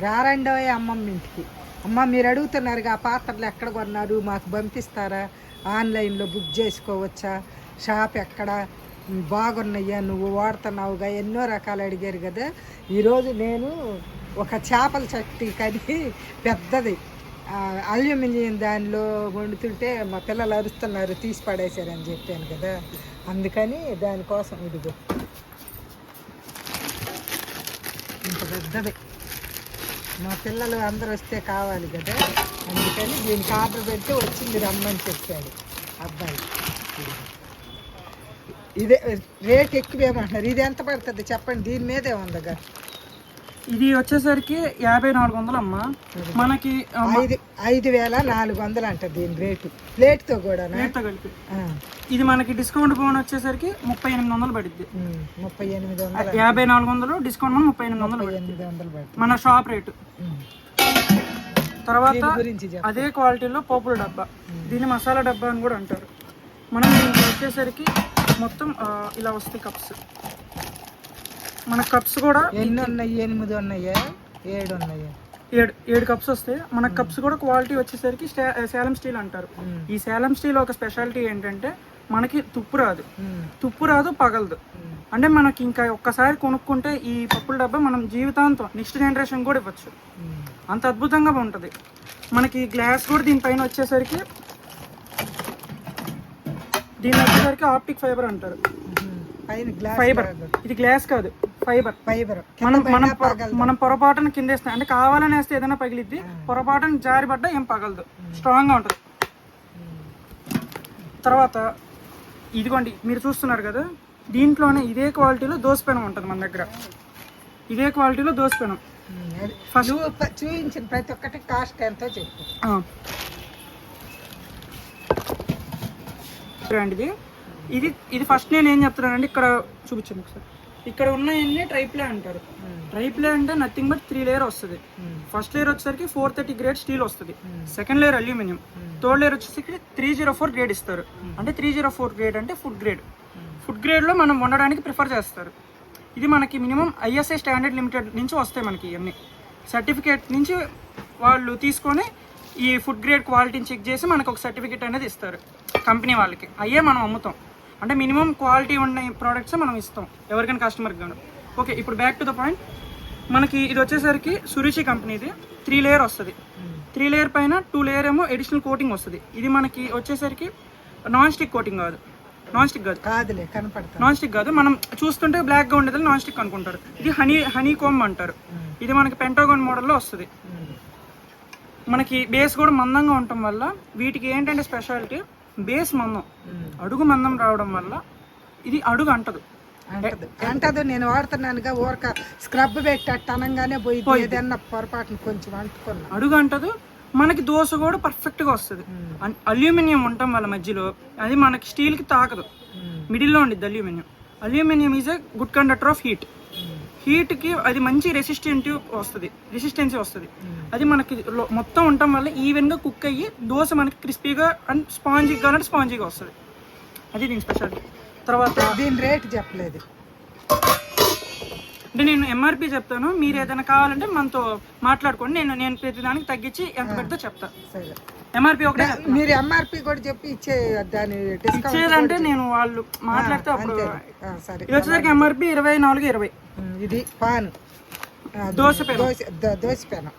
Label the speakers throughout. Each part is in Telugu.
Speaker 1: రారండో అమ్మమ్మ ఇంటికి. అమ్మ మీరు అడుగుతున్నారు ఆ పాత్రలు ఎక్కడ కొన్నారు? మాకు పంపిస్తారా? ఆన్లైన్లో బుక్ చేసుకోవచ్చా? షాప్ ఎక్కడ? బాగున్నాయా? నువ్వు వాడుతున్నావుగా? ఎన్నో రకాలు అడిగారు కదా. ఈరోజు నేను ఒక చేపల చట్టి కడిగి పెద్దది. అల్యూమినియం దానిలో వండుతుంటే మా పిల్లలు అరుస్తున్నారు తీసి పడేశారని చెప్పాను కదా. అందుకని దానికోసం ఇదిగో. ఇంత పెద్దది. మా పిల్లలు అందరూ వస్తే కావాలి కదా. అందుకని దీనికి ఆర్డర్ పెడితే వచ్చింది రమ్మని చెప్పాడు అబ్బాయి. ఇదే రేట్ ఎక్కువేమంటున్నారు. ఇది ఎంత పడుతుంది చెప్పండి? దీని మీదే ఉందగా.
Speaker 2: ఇది వచ్చేసరికి యాభై నాలుగు వందలు అమ్మా. మనకి
Speaker 1: ఐదు ఐదు వేల నాలుగు వందలు అంట దీని రేటు. ప్లేట్తో కూడా
Speaker 2: రేట్తో కలిపి. ఇది మనకి డిస్కౌంట్ ఫోన్ వచ్చేసరికి ముప్పై ఎనిమిది వందలు పడుద్ది.
Speaker 1: ముప్పై ఎనిమిది వందలు
Speaker 2: యాభై నాలుగు వందలు డిస్కౌంట్ మన ముప్పై ఎనిమిది వందలు
Speaker 1: ఎనిమిది వందలు పడుతుంది
Speaker 2: మన షాప్ రేటు. తర్వాత అదే క్వాలిటీలో పోపుల డబ్బా. దీన్ని మసాలా డబ్బా అని కూడా అంటారు. మనం దీనికి వచ్చేసరికి మొత్తం ఇలా వస్తాయి కప్స్. మన కప్స్ కూడా
Speaker 1: ఎన్ని ఉన్నాయి? ఎనిమిది ఉన్నాయా? ఏడు ఉన్నాయా?
Speaker 2: ఏడు ఏడు కప్స్ వస్తాయి మన కప్స్ కూడా క్వాలిటీ వచ్చేసరికి సేలం స్టీల్ అంటారు. ఈ సేలం స్టీల్ ఒక స్పెషాలిటీ ఏంటంటే మనకి తుప్పు రాదు. తుప్పు రాదు పగలదు. అంటే మనకి ఇంకా ఒక్కసారి కొనుక్కుంటే ఈ పప్పుల డబ్బా మనం జీవితాంతం నెక్స్ట్ జనరేషన్ కూడా ఇవ్వచ్చు. అంత అద్భుతంగా ఉంటుంది. మనకి గ్లాస్ కూడా దీనిపైన వచ్చేసరికి దీని వచ్చేసరికి ఆప్టిక్ ఫైబర్ అంటారు. ఫైబర్ ఇది గ్లాస్ కాదు. ఫైబర్
Speaker 1: ఫైబర్
Speaker 2: మనం మనం మనం పొరపాటున కింద వేస్తాం అంటే కావాలని వేస్తే ఏదైనా పగిలిద్ది పొరపాటున జారి పడ్డా ఏం పగలదు. స్ట్రాంగ్గా ఉంటుంది. తర్వాత ఇదిగోండి మీరు చూస్తున్నారు కదా దీంట్లోనే ఇదే క్వాలిటీలో దోసపెనం ఉంటుంది మన దగ్గర. ఇదే క్వాలిటీలో దోసపెనం.
Speaker 1: ఫస్ట్ చూపించిన ప్రతి ఒక్కటి కాస్ట్ ఎంతో చెప్పు.
Speaker 2: ఇది. ఇది ఇది ఫస్ట్ నేను ఏం చెప్తున్నానంటే ఇక్కడ చూపించాను ఒకసారి. ఇక్కడ ఉన్నాయన్నీ ట్రైప్లే అంటారు. ట్రైప్లే అంటే నథింగ్ బట్ త్రీ లేయర్ వస్తుంది. ఫస్ట్ లేయర్ వచ్చేసరికి ఫోర్ థర్టీ గ్రేడ్ స్టీల్ వస్తుంది. Second layer aluminium third layer వచ్చేసరికి త్రీ జీరో ఫోర్ గ్రేడ్ ఇస్తారు. అంటే త్రీ జీరో ఫోర్ గ్రేడ్ అంటే ఫుడ్ గ్రేడ్ ఫుడ్ గ్రేడ్లో మనం వండడానికి ప్రిఫర్ చేస్తారు. ఇది మనకి మినిమం ఐఎస్ఐ స్టాండర్డ్ లిమిటెడ్ నుంచి వస్తాయి మనకి ఇవన్నీ. సర్టిఫికేట్ నుంచి వాళ్ళు తీసుకొని ఈ ఫుడ్ గ్రేడ్ క్వాలిటీని చెక్ చేసి మనకు ఒక సర్టిఫికేట్ అనేది ఇస్తారు. కంపెనీ వాళ్ళకి. అయ్యే మనం అమ్ముతాం. అంటే మినిమం క్వాలిటీ ఉన్న ప్రోడక్ట్స్ మనం ఇస్తాం ఎవరికైనా కస్టమర్కి కానీ ఓకే ఇప్పుడు బ్యాక్ టు ద పాయింట్ మనకి ఇది వచ్చేసరికి సురుచి కంపెనీది త్రీ లేయర్ వస్తుంది. త్రీ లేయర్ పైన టూ లేయర్ ఏమో ఎడిషనల్ కోటింగ్ వస్తుంది. ఇది మనకి వచ్చేసరికి నాన్ స్టిక్ కోటింగ్ కాదు. నాన్ స్టిక్ కాదు.
Speaker 1: కాదులే కనపడతా.
Speaker 2: నాన్ స్టిక్ కాదు. మనం చూస్తుంటే బ్లాక్గా ఉండేది నాన్ స్టిక్ అనుకుంటారు. ఇది హనీ హనీ కోమ్ అంటారు. ఇది మనకి పెంటాగోన్ మోడల్లో వస్తుంది. మనకి బేస్ కూడా మందంగా ఉండటం వల్ల వీటికి ఏంటంటే స్పెషాలిటీ బేస్ మందం. అడుగు మందం రావడం వల్ల ఇది అడుగు అంటదు.
Speaker 1: అంటది. నేను వాడుతున్నానుగా ఊరక స్క్రబ్ అనగానే పోయి ఏదన్నా పొరపాటున కొంచెం అంటుకున్నా.
Speaker 2: అడుగు అంటదు. మనకి దోశ కూడా పర్ఫెక్ట్గా వస్తుంది. అల్యూమినియం ఉండటం వల్ల మధ్యలో అది మనకి స్టీల్కి తాకదు. మిడిల్లో ఉండిద్ది aluminium. Aluminium is a good conductor of heat హీట్కి అది మంచి రెసిస్టెంటివ్ వస్తుంది రెసిస్టెన్సీ వస్తుంది. అది మనకి మొత్తం ఉండటం వల్ల ఈవెన్గా కుక్ అయ్యి దోశ మనకి క్రిస్పీగా అండ్ స్పాంజీ కావాలంటే స్పాంజీగా వస్తుంది. అది దీని స్పెషాలిటీ. తర్వాత
Speaker 1: దీని రేట్ చెప్పలేదు.
Speaker 2: అంటే నేను ఎంఆర్పి చెప్తాను. మీరు ఏదైనా కావాలంటే మనతో మాట్లాడుకోండి. నేను నేను ప్రతిదానికి తగ్గించి ఎంత పెడితే చెప్తా.
Speaker 1: సరే.
Speaker 2: ఎంఆర్పి ఒకటే.
Speaker 1: మీరు ఎంఆర్పి కూడా చెప్పి ఇచ్చే దాని డిస్కౌంట్
Speaker 2: ఇచ్చేదంటే నేను వాళ్ళు మాట్లాడితే అప్పుడు
Speaker 1: సరే.
Speaker 2: ఇది వచ్చేసరికి ఎంఆర్పి ఇరవై నాలుగు ఇరవై.
Speaker 1: ఇది పాన్.
Speaker 2: దోశ పెనం.
Speaker 1: దోశ దోశ పెనం.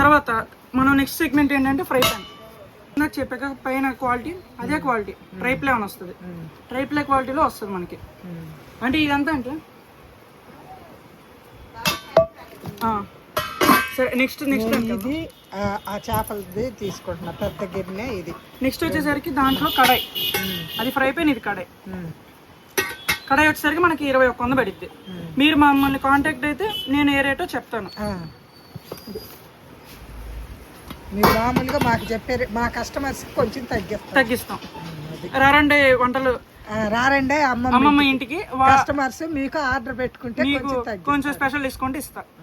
Speaker 2: తర్వాత మనం నెక్స్ట్ సెగ్మెంట్ ఏంటంటే ఫ్రై ప్యాన్ నాకు చెప్పాక పైన క్వాలిటీ అదే క్వాలిటీ. ట్రై ప్లే అని వస్తుంది. ట్రై ప్లే క్వాలిటీలో వస్తుంది మనకి. అంటే ఇదంతా అంటే. సరే నెక్స్ట్ నెక్స్ట్
Speaker 1: ఇది ఆ, చేపలది తీసుకుంటున్నా పెద్ద గిన్నె ఇది.
Speaker 2: నెక్స్ట్ వచ్చేసరికి దాంట్లో కడాయి. అది ఫ్రై ప్యాన్ ఇది కడాయి. కడాయి వచ్చేసరికి మనకి ఇరవై ఒక్క వంద పడిద్ది. మీరు మమ్మల్ని కాంటాక్ట్ అయితే నేను ఏ రేటో చెప్తాను.
Speaker 1: మీరు మామూలుగా మాకు చెప్పారు మా కస్టమర్స్ కొంచెం తగ్గిస్తాం.
Speaker 2: తగ్గిస్తాం. రారండి వంటలు.
Speaker 1: రారండి అమ్మమ్మ
Speaker 2: ఇంటికి.
Speaker 1: కస్టమర్స్ మీకు ఆర్డర్ పెట్టుకుంటే కొంచెం
Speaker 2: స్పెషల్ డిస్కౌంట్ ఇస్తా.
Speaker 1: అలాగే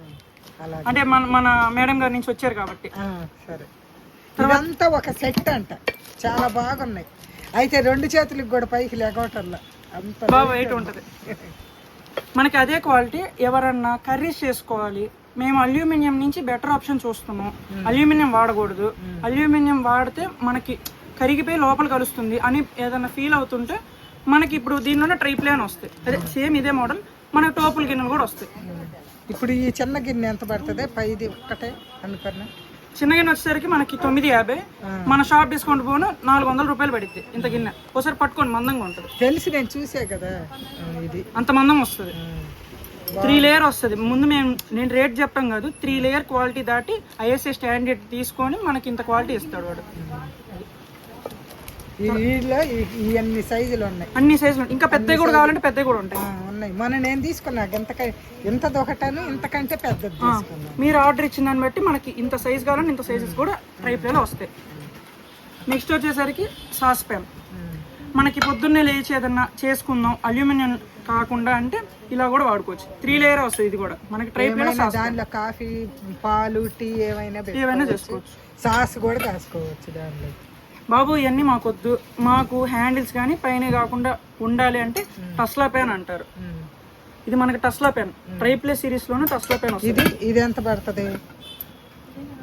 Speaker 2: అంటే మన మన మేడం గారి నుంచి వచ్చారు కాబట్టి.
Speaker 1: సరే. ఇదంతా ఒక సెట్ అంట. చాలా బాగున్నాయి. అయితే రెండు చేతులకు కూడా పైకి లెగవటంలో. అంత
Speaker 2: బాగా వెయిట్ ఉంటుంది. మనకి అదే క్వాలిటీ. ఎవరన్నా కర్రీస్ చేసుకోవాలి. మేము అల్యూమినియం నుంచి బెటర్ ఆప్షన్ చూస్తున్నాం. అల్యూమినియం వాడకూడదు. అల్యూమినియం వాడితే మనకి కరిగిపోయి లోపల కలుస్తుంది అని ఏదైనా ఫీల్ అవుతుంటే మనకి ఇప్పుడు దీనిలోనే ట్రై ప్లేన్ వస్తాయి. అదే సేమ్ ఇదే మోడల్. మనకి టోపుల గిన్నెలు కూడా వస్తాయి.
Speaker 1: ఇప్పుడు ఈ చిన్న గిన్నె ఎంత పడుతుంది? పైది ఒక్కటే అనుకున్నా
Speaker 2: చిన్న గిన్నె వచ్చేసరికి మనకి తొమ్మిది యాభై. మన షాప్ డిస్కౌంట్ పోను నాలుగు వందల రూపాయలు పడిద్ది ఇంత గిన్నె. ఒకసారి పట్టుకోండి మందంగా ఉంటుంది.
Speaker 1: తెలిసి నేను చూసే కదా. ఇది.
Speaker 2: అంత మందం వస్తుంది. త్రీ లేయర్ వస్తుంది. ముందు మేము నేను రేట్ చెప్పాం కాదు త్రీ లేయర్ క్వాలిటీ దాటి ఐఎస్ఐ స్టాండర్డ్ తీసుకొని మనకి ఇంత క్వాలిటీ ఇస్తాడు వాడు.
Speaker 1: అన్ని సైజులు ఉన్నాయి.
Speaker 2: అన్ని సైజులు ఇంకా పెద్దవి కూడా కావాలంటే పెద్దవి కూడా ఉంటాయి.
Speaker 1: ఉన్నాయి. మొన్న నేను తీసుకున్నా. ఇంతక ఇంతది ఒకటాను ఇంతకంటే పెద్దది
Speaker 2: మీరు ఆర్డర్ ఇచ్చిన దాన్ని బట్టి మనకి ఇంత సైజ్ కావాలంటే ఇంత సైజెస్ కూడా ట్రైప్లలో వస్తాయి. నెక్స్ట్ వచ్చేసరికి సాస్ ప్యాన్. మనకి పొద్దున్నే లేచి ఏదన్నా చేసుకుందాం. అల్యూమినియం కాకుండా అంటే ఇలా కూడా వాడుకోవచ్చు. త్రీ లేయర్ వస్తుంది ఇది కూడా. మనకి
Speaker 1: ఏమైనా దానిలో కాఫీ పాలు టీ ఏమైనా
Speaker 2: ఏవైనా
Speaker 1: పెట్టుకోవచ్చు.
Speaker 2: చేసుకోవచ్చు.
Speaker 1: సాస్ కూడా కాసుకోవచ్చు దానిలో.
Speaker 2: బాబు ఇవన్నీ మాకొద్దు. మాకు హ్యాండిల్స్ కానీ పైన కాకుండా ఉండాలి అంటే టస్లా పెన్ అంటారు. ఇది మనకి టస్లా పెన్. ట్రైప్లే సిరీస్లోనే టస్లా పెన్ వస్తుంది.
Speaker 1: ఇది ఇది ఎంత పడుతుంది?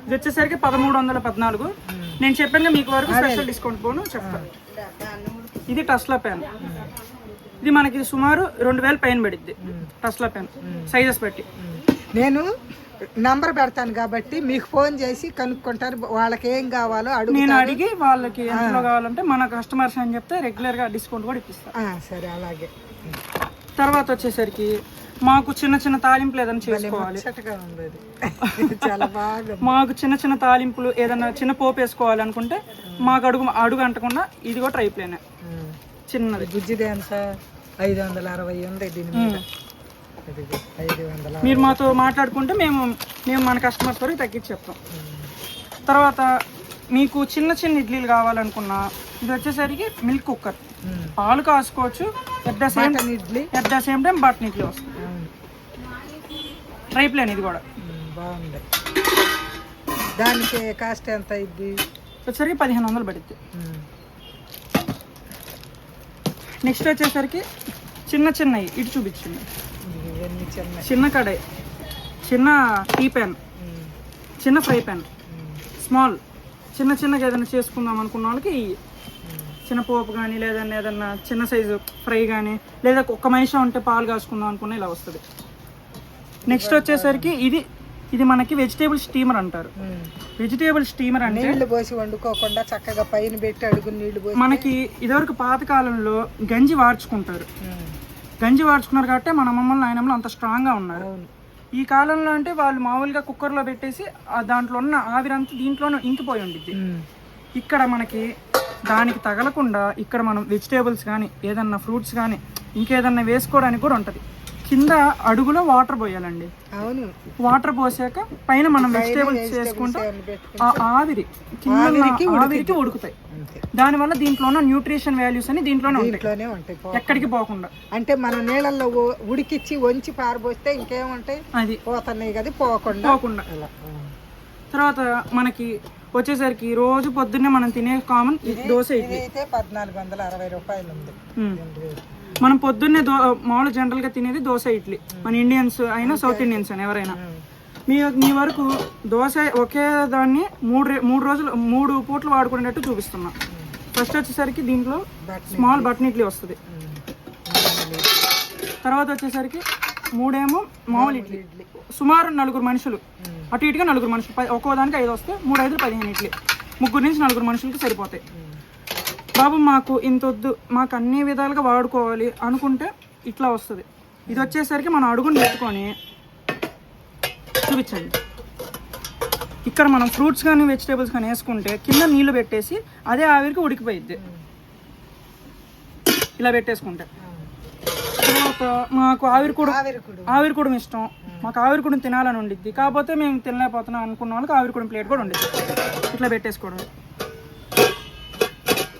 Speaker 2: ఇది వచ్చేసరికి పదమూడు వందల పద్నాలుగు. నేను చెప్పాను మీకు వరకు స్పెషల్ డిస్కౌంట్ పోను చెప్తాను. ఇది టస్లా పెన్. ఇది మనకి సుమారు రెండు వేల పైన పడిద్ది. టస్లా పెన్ సైజెస్ బట్టి
Speaker 1: నేను నంబర్ పెడతాను కాబట్టి మీకు ఫోన్ చేసి కనుక్కుంటారు. వాళ్ళకి ఏం కావాలో అడుగు
Speaker 2: నేను అడిగి వాళ్ళకి ఎంతలో కావాలంటే మన కస్టమర్స్ అని చెప్తే రెగ్యులర్గా డిస్కౌంట్ కూడా ఇప్పిస్తాను
Speaker 1: ఆ, సరే అలాగే.
Speaker 2: తర్వాత వచ్చేసరికి మాకు చిన్న చిన్న తాలింపులు ఏదైనా చేసుకోవాలి.
Speaker 1: ముచ్చటగా ఉంది అది. చాలా బాగా
Speaker 2: మాకు చిన్న చిన్న తాలింపులు ఏదైనా చిన్న పోపు వేసుకోవాలి అనుకుంటే మాకు అడుగు అడుగు అంటకుండా ఇది కూడా ట్రై ప్లేనే
Speaker 1: ఉమ్.
Speaker 2: చిన్నది.
Speaker 1: గుజ్జిది ఎంత ఐదు వందల అరవై ఉంది దీని మీద. ఐదు వందల
Speaker 2: మీరు మాతో మాట్లాడుకుంటే మేము మేము మన కస్టమర్స్ వరకు తగ్గించి చెప్తాం. తర్వాత మీకు చిన్న చిన్న ఇడ్లీలు కావాలనుకున్నా ఇది వచ్చేసరికి మిల్క్ కుక్కర్. పాలు కాసుకోవచ్చు at the same
Speaker 1: idli.
Speaker 2: At the same time button idli వస్తుంది. ట్రై ప్లేన్ ఇది కూడా.
Speaker 1: బాగుంది. దానికి కాస్ట్ ఎంత అయింది
Speaker 2: వచ్చేసరికి పదిహేను వందలు పడుద్ది. నెక్స్ట్ వచ్చేసరికి చిన్న చిన్నవి ఇటు చూపించింది
Speaker 1: చిన్న
Speaker 2: చిన్న కడాయి చిన్న టీ ప్యాన్ చిన్న ఫ్రై ప్యాన్ స్మాల్. చిన్న చిన్నగా ఏదైనా చేసుకుందాం అనుకున్న వాళ్ళకి. చిన్న పోపు కానీ లేదన్నా ఏదన్నా చిన్న సైజు ఫ్రై కానీ లేదా ఒక్క మనిషి ఉంటే పాలు కాసుకుందాం అనుకున్న ఇలా వస్తుంది. నెక్స్ట్ వచ్చేసరికి ఇది ఇది మనకి వెజిటేబుల్ స్టీమర్ అంటారు. వెజిటేబుల్ స్టీమర్ అంటే
Speaker 1: నీళ్ళు పోసి వండుకోకుండా చక్కగా పైన పెట్టి అడుగు నీళ్ళు పోసి
Speaker 2: మనకి ఇదివరకు పాతకాలంలో గంజి వార్చుకుంటారు. గంజి వార్చుకున్నారు కాబట్టి మన అమ్మమ్మలు నాయనమ్మలు అంత స్ట్రాంగ్గా ఉన్నారు. ఈ కాలంలో అంటే వాళ్ళు మామూలుగా కుక్కర్లో పెట్టేసి ఆ దాంట్లో ఉన్న ఆవిరంతా దీంట్లోనే ఇంకిపోయి ఉండిద్ది. ఇక్కడ మనకి దానికి తగలకుండా ఇక్కడ మనం వెజిటేబుల్స్ కానీ ఏదన్నా ఫ్రూట్స్ కానీ ఇంకేదన్నా వేసుకోవడానికి కూడా ఉంటుంది. కింద అడుగులో వాటర్ పోయాలండి.
Speaker 1: అవును.
Speaker 2: వాటర్ పోసాక పైన మనం వెజిటేబుల్స్ చేసుకుంటే ఆ ఆవిరి కింద ఆవిరికి ఉడుకుతాయి. దానివల్ల దీంట్లో ఉన్న న్యూట్రిషన్ వాల్యూస్ అని దీంట్లోనే ఉంటాయి. ఎక్కడికి పోకుండా.
Speaker 1: అంటే మన నీళ్ళల్లో ఉడికిచ్చి వంచి పారబోస్తే ఇంకేముంటాయి?
Speaker 2: అది.
Speaker 1: పోతున్నాయి కదా పోకుండా.
Speaker 2: పోకుండా. తర్వాత మనకి వచ్చేసరికి రోజు పొద్దున్నే మనం తినే కామన్ దోశ
Speaker 1: ఇది అయితే పద్నాలుగు వందల అరవై రూపాయలు ఉంది.
Speaker 2: మనం పొద్దున్నే దో మామూలు జనరల్గా తినేది దోశ ఇడ్లీ. మన ఇండియన్స్ అయినా సౌత్ ఇండియన్స్ అయినా ఎవరైనా.
Speaker 1: ఉమ్.
Speaker 2: మీ మీ వరకు దోశ ఒకే దాన్ని మూడు మూడు రోజులు మూడు పూట్లు వాడుకునేటట్టు చూపిస్తున్నా. ఫస్ట్ వచ్చేసరికి దీంట్లో స్మాల్ బటన్ ఇడ్లీ. వస్తుంది.
Speaker 1: ఉమ్.
Speaker 2: తర్వాత వచ్చేసరికి మూడేమో మామూలు ఇడ్లీ. సుమారు నలుగురు మనుషులు. అటు ఇటుగా నలుగురు మనుషులు. ఒక్కో దానికి ఐదు వస్తే మూడు ఐదు పదిహేను ఇడ్లీ. ముగ్గురు నుంచి నలుగురు మనుషులకి సరిపోతాయి. బాబు మాకు ఇంత వద్దు మాకు అన్ని విధాలుగా వాడుకోవాలి అనుకుంటే ఇట్లా వస్తుంది. ఇది వచ్చేసరికి మనం అడుగుని పెట్టుకొని చూపించండి. ఇక్కడ మనం ఫ్రూట్స్ కానీ వెజిటేబుల్స్ కానీ వేసుకుంటే కింద నీళ్ళు పెట్టేసి అదే ఆవిరికి ఉడికిపోయిద్ది. ఇలా పెట్టేసుకుంటే. తర్వాత మాకు ఆవిరి కూడా
Speaker 1: ఆవిరికుడు
Speaker 2: ఆవిరి కూడా ఇష్టం. మాకు ఆవిరి కూడా తినాలని ఉండిద్ది. కాకపోతే మేము తినలేకపోతున్నాం అనుకున్న వాళ్ళకి ఆవిరి కూడా ప్లేట్ కూడా ఉండిద్ది. ఇట్లా పెట్టేసుకోవడం.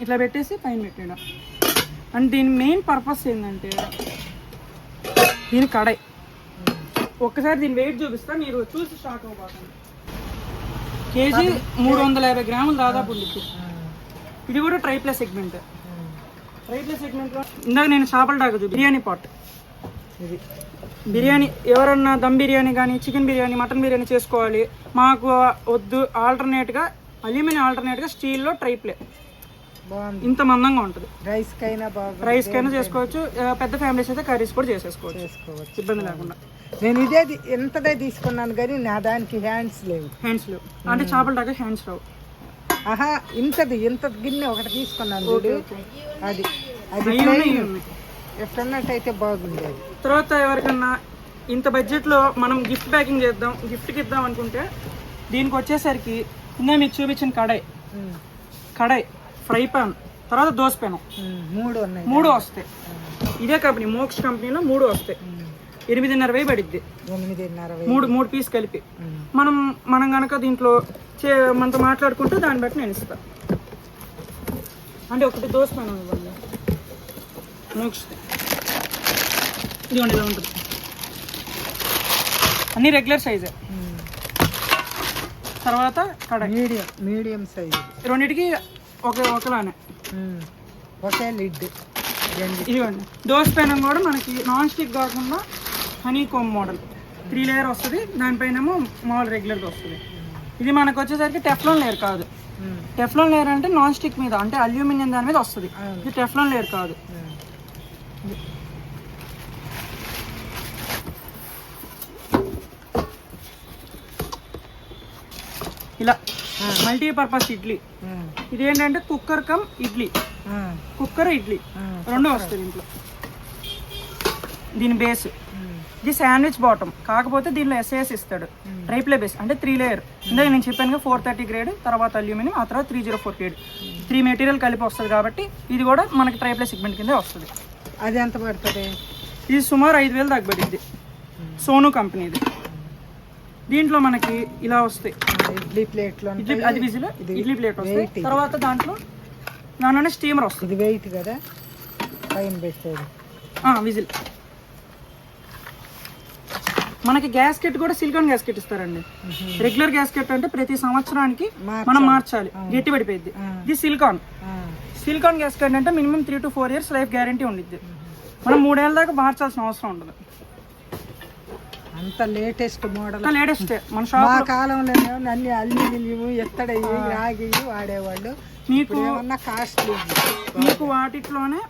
Speaker 2: ఇట్లా పెట్టేసి పైన పెట్టేయడం. అండ్ దీని మెయిన్ పర్పస్ ఏంటంటే దీని కడాయి. ఒక్కసారి దీని వెయిట్ చూపిస్తా మీరు చూసి షాక్ అవ్వబోతుంది కేజీ మూడు వందల యాభై గ్రాములు దాదాపు ఉండిద్ది. ఇది కూడా ట్రైప్లే సెగ్మెంట్ ట్రైప్లే సెగ్మెంట్లో ఇందాక నేను చేపల డాక బిర్యానీ పాట్
Speaker 1: ఇది.
Speaker 2: బిర్యానీ ఎవరన్నా దమ్ బిర్యానీ కానీ చికెన్ బిర్యానీ మటన్ బిర్యానీ చేసుకోవాలి. మాకు వద్దు ఆల్టర్నేట్గా అల్యూమినియం ఆల్టర్నేట్గా స్టీల్లో ట్రైప్లే ఇంత మందంగా ఉంటుంది.
Speaker 1: రైస్ కైనా బాగా
Speaker 2: రైస్ కైనా చేసుకోవచ్చు పెద్ద ఫ్యామిలీస్ అయితే కర్రీస్ కూడా చేసేసుకోవచ్చు.
Speaker 1: చేసుకోవచ్చు.
Speaker 2: ఇబ్బంది లేకుండా.
Speaker 1: నేను ఇదే ఎంతదే తీసుకున్నాను కానీ నా దానికి హ్యాండ్స్ లేవు.
Speaker 2: హ్యాండ్స్ లేవు. అంటే చేపల దాకా హ్యాండ్స్ రావు.
Speaker 1: ఆహా ఇంతది ఇంత గిన్నె ఒకటి తీసుకున్నాను అది. అది. ఎట్లన్నట్టయితే బాగుండేది
Speaker 2: తర్వాత ఎవరికన్నా ఇంత బడ్జెట్లో మనం గిఫ్ట్ ప్యాకింగ్ చేద్దాం గిఫ్ట్కి ఇద్దాం అనుకుంటే దీనికి వచ్చేసరికి ఇందా మీకు చూపించిన కడాయి. కడాయి. ఫ్రై పాన్ తర్వాత దోశ పెనం
Speaker 1: మూడు ఉన్నాయి.
Speaker 2: మూడు వస్తాయి. ఇదే కంపెనీ మోక్స్ కంపెనీలో మూడు వస్తాయి. ఎనిమిదిన్నర వేయి పడిద్ది. మూడు మూడు పీస్ కలిపి. మనం మనం కనుక దీంట్లో చే మనతో మాట్లాడుకుంటే దాన్ని బట్టి నేను ఇస్తాను అంటే ఒకటి దోశ పెనం ఇవ్వండి. మోక్స్ ఇదిగోండి ఇలా ఉంటుంది. అన్ని రెగ్యులర్ సైజే. తర్వాత కడాయి.
Speaker 1: మీడియం మీడియం సైజు
Speaker 2: రెండింటికి ఒక ఒకలానే.
Speaker 1: ఒకే లిడ్.
Speaker 2: ఇదిగోండి దోశ పెనం కూడా మనకి నాన్ స్టిక్ కాకుండా honey come model three layer వస్తుంది. దానిపైన ఏమో మామూలు రెగ్యులర్గా వస్తుంది. ఇది మనకు వచ్చేసరికి టెఫ్లాన్ లేయర్ కాదు. టెఫ్లాన్ లేయర్ అంటే నాన్ స్టిక్ మీద అంటే అల్యూమినియం దాని మీద వస్తుంది. ఇది టెఫ్లాన్ లేయర్ కాదు. ఇలా. మల్టీపర్పస్ ఇడ్లీ. ఇది ఏంటంటే cooker cum idli. Cooker idli. రెండు వస్తుంది దీంట్లో. దీని బేస్ ఇది శాండ్విచ్ బాటమ్ కాకపోతే దీనిలో ఎస్ఏఎస్ ఇస్తాడు. ట్రైప్లే బేస్ అంటే త్రీ లేయర్ ఇందాక నేను చెప్పాను ఫోర్ థర్టీ గ్రేడ్ తర్వాత అల్యూమినియం ఆ తర్వాత three zero four grade three material కలిపి వస్తుంది కాబట్టి ఇది కూడా మనకి ట్రైప్లే సెగ్మెంట్ కింద వస్తుంది.
Speaker 1: అది ఎంత పడుతుంది?
Speaker 2: ఇది సుమారు ఐదు వేలు పడింది సోను కంపెనీది. దీంట్లో మనకి ఇలా వస్తాయి.
Speaker 1: ఇడ్లీ ప్లేట్లో
Speaker 2: ఇడ్లీ అది విజిల్ ఇడ్లీ ప్లేట్ వస్తాయి. తర్వాత దాంట్లో దానిలోనే స్టీమర్ వస్తుంది.
Speaker 1: ఇది వెయిట్ కదా? పైన పెట్టేది.
Speaker 2: విజిల్. మనకి గ్యాస్కెట్ కూడా సిలికాన్ గ్యాస్కెట్ ఇస్తారండి. రెగ్యులర్ గ్యాస్కెట్ అంటే ప్రతి సంవత్సరానికి. మనం మార్చాలి. గట్టి పడిపోయింది. ఇది సిలికాన్ సిలికాన్ గ్యాస్కెట్ అంటే minimum three to four years life guarantee ఉండిద్ది. మనం మూడేళ్ళ దాకా మార్చాల్సిన అవసరం ఉండదు.
Speaker 1: అంత లేటెస్ట్ మోడల్.
Speaker 2: లేటెస్ట్. మన
Speaker 1: మా
Speaker 2: షాప్
Speaker 1: కాలంలో అన్ని అల్యూమినియం ఎత్తడయ్యి రాగి వాడేవాళ్ళు.
Speaker 2: మీకు
Speaker 1: ఏమన్నా కాస్ట్లీ
Speaker 2: మీకు వాటిట్లోనే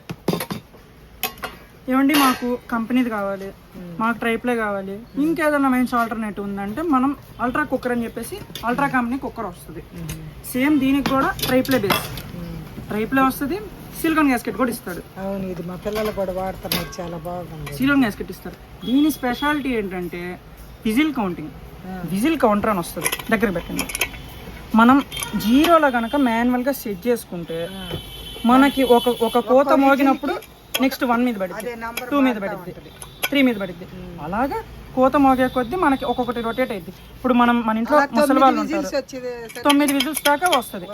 Speaker 2: ఏమండి మాకు కంపెనీది కావాలి మాకు ట్రైప్లే కావాలి. ఇంకేదైనా మంచి ఆల్టర్నేటివ్ ఉందంటే మనం అల్ట్రా కుక్కర్ అని చెప్పేసి అల్ట్రా కంపెనీ కుక్కర్ వస్తుంది. సేమ్ దీనికి కూడా ట్రైప్లే బేస్ ట్రైప్లే వస్తుంది సిలికాన్ గ్యాస్కెట్ కూడా ఇస్తాడు.
Speaker 1: అవును ఇది మా పిల్లలు కూడా వాడుతున్నారు చాలా బాగుంది.
Speaker 2: సిలికాన్ గ్యాస్కెట్ ఇస్తారు. దీని స్పెషాలిటీ ఏంటంటే విజిల్ కౌంటింగ్. విజిల్ కౌంటర్ అని వస్తుంది దగ్గర పెట్టండి. మనం జీరోలో కనుక మాన్యువల్గా సెట్ చేసుకుంటే మనకి ఒక ఒక కోత మోగినప్పుడు నెక్స్ట్ వన్ మీద పడుతుంది టూ మీద పడుద్ది. త్రీ మీద పడుద్ది. అలాగా కోత మోగే కొద్దీ మనకి ఒక్కొక్కటి రొటేట్ అయింది ఇప్పుడు మనం మన ఇంట్లో ముసలి వాళ్ళు ఉంటారు. తొమ్మిది విజిల్స్ దాకా వస్తుంది.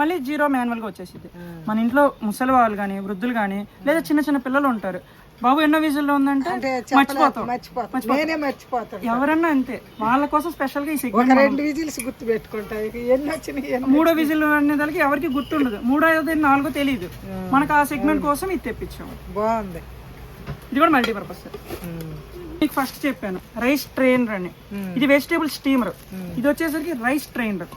Speaker 2: మళ్ళీ జీరో మాన్యువల్గా వచ్చేసింది మన ఇంట్లో ముసలి వాళ్ళు కానీ వృద్ధులు కానీ లేదా చిన్న చిన్న పిల్లలు ఉంటారు. బాబు ఎన్నో విజిల్లో ఉందంటే మర్చిపోతాం.
Speaker 1: మర్చిపోతాను నేనే మర్చిపోతాను
Speaker 2: ఎవరన్నా అంతే. వాళ్ళ కోసం స్పెషల్గా ఈ
Speaker 1: ఒక
Speaker 2: సిగ్నల్
Speaker 1: రెండు విజిల్స్ గుర్తు పెట్టుకుంటా. ఇక ఎన్ని వచ్చినాయి ఎన్ని
Speaker 2: మూడో విజిల్ అనే దానికి ఎవరికి గుర్తుండదు మూడో ఐదో నాలుగో తెలియదు మనకు ఆ సెగ్మెంట్ కోసం ఇది తెప్పించాము
Speaker 1: బాగుంది.
Speaker 2: ఇది కూడా మల్టీపర్పస్. మీకు ఫస్ట్ చెప్పాను. రైస్ ట్రైనర్ అని. ఇది వెజిటేబుల్ స్టీమర్ ఇది వచ్చేసరికి రైస్ ట్రైనర్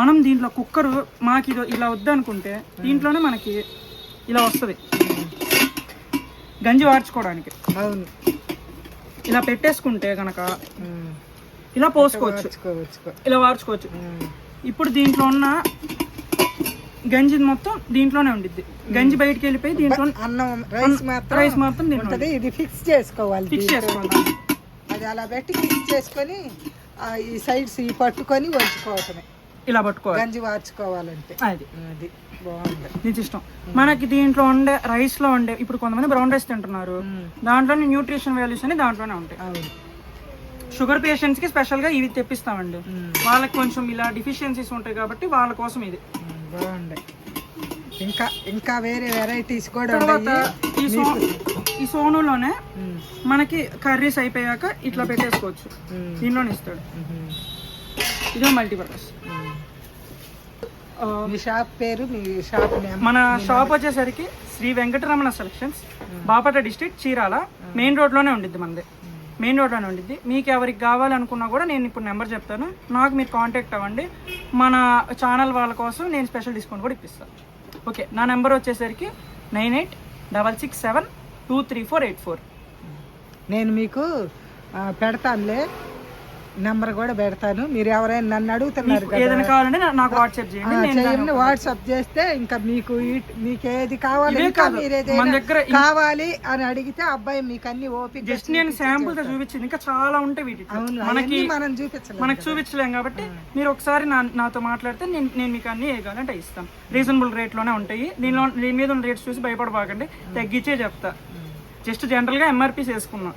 Speaker 2: మనం దీంట్లో కుక్కర్ మాకు ఇది ఇలా వద్దనుకుంటే దీంట్లోనే మనకి ఇలా వస్తుంది. గంజి వార్చుకోవడానికి.
Speaker 1: అవును.
Speaker 2: ఇలా పెట్టేసుకుంటే గనక
Speaker 1: ఉమ్.
Speaker 2: ఇలా పోసుకోవచ్చు. ఇలా వార్చుకోవచ్చు. ఇప్పుడు దీంట్లో ఉన్న గంజి మొత్తం దీంట్లోనే ఉండిద్ది. గంజి బయటికి వెళ్ళిపోయి దీంట్లో
Speaker 1: అన్నం రైస్ మాత్రం
Speaker 2: రైస్
Speaker 1: ఉంటది. ఇది ఫిక్స్ చేసుకోవాలి
Speaker 2: ఫిక్స్. చేసుకోవాలి.
Speaker 1: అది అలా పెట్టి ఫిక్స్ చేసుకొని ఈ సైడ్స్ ఈ పట్టుకొని వంచుకోవటమే.
Speaker 2: ఇలా పట్టుకోవాలి.
Speaker 1: గంజి వార్చుకోవాలంటే.
Speaker 2: అది.
Speaker 1: అది బాగుంది
Speaker 2: నీకు ఇష్టం మనకి దీంట్లో ఉండే రైస్లో ఉండే ఇప్పుడు కొంతమంది బ్రౌన్ రైస్ తింటున్నారు. దాంట్లోనే న్యూట్రిషన్ వాల్యూస్ అని దాంట్లోనే ఉంటాయి. షుగర్ పేషెంట్స్కి స్పెషల్గా ఇవి తెప్పిస్తామండి. వాళ్ళకి కొంచెం ఇలా డిఫిషియన్సీస్ ఉంటాయి కాబట్టి వాళ్ళ కోసం ఇది.
Speaker 1: బాగుంది. ఇంకా ఇంకా వేరే వెరైటీస్ కూడా
Speaker 2: తర్వాత
Speaker 1: ఉన్నాయి.
Speaker 2: ఈ సో ఈ సోనులోనే మనకి కర్రీస్ అయిపోయాక ఇట్లా పెట్టేసుకోవచ్చు. దీనిలోనే ఇస్తాడు. ఇదే మల్టీపర్పస్
Speaker 1: మీ షాప్ పేరు మీ షాప్
Speaker 2: మన షాప్ వచ్చేసరికి Shri Venkataramana selections Bapatla district Chirala main రోడ్లోనే ఉండిద్ది మనది. మెయిన్ రోడ్లోనే ఉండిద్ది. మీకు ఎవరికి కావాలనుకున్నా కూడా నేను ఇప్పుడు నెంబర్ చెప్తాను. నాకు మీరు కాంటాక్ట్ అవ్వండి. మన ఛానల్ వాళ్ళ కోసం నేను స్పెషల్ డిస్కౌంట్ కూడా ఇప్పిస్తాను. ఓకే నా నెంబర్ వచ్చేసరికి nine eight double six seven two three four eight four.
Speaker 1: నేను మీకు పెడతానులే. నెంబర్ కూడా పెడతాను. మీరు ఎవరైనా నన్ను అడుగుతున్నారు
Speaker 2: ఏదైనా కావాలంటే నాకు వాట్సాప్ చేయండి.
Speaker 1: వాట్సాప్ చేస్తే ఇంకా మీకు మీకు ఏది కావాలి ఇంకా. మీరు ఏదైనా కావాలి అని అడిగితే అబ్బాయి మీకు అన్ని ఓపిక
Speaker 2: జస్ట్ నేను శాంపుల్తో చూపించింది. ఇంకా చాలా ఉంటాయి వీటికి మనకి
Speaker 1: మనం చూపించలేము
Speaker 2: మనకు చూపించలేం కాబట్టి మీరు ఒకసారి నాతో మాట్లాడితే నేను నేను మీకు అన్ని ఏ కావాలంటే ఇస్తాను రీజనబుల్ రేట్లోనే ఉంటాయి. దీనిలో దీని మీద ఉన్న రేట్స్ చూసి భయపడబాకండి. తగ్గించే చెప్తా. జస్ట్ జనరల్గా ఎంఆర్పీస్ వేసుకున్నాం.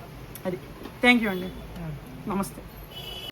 Speaker 2: అది. థ్యాంక్ యూ అండి. నమస్తే.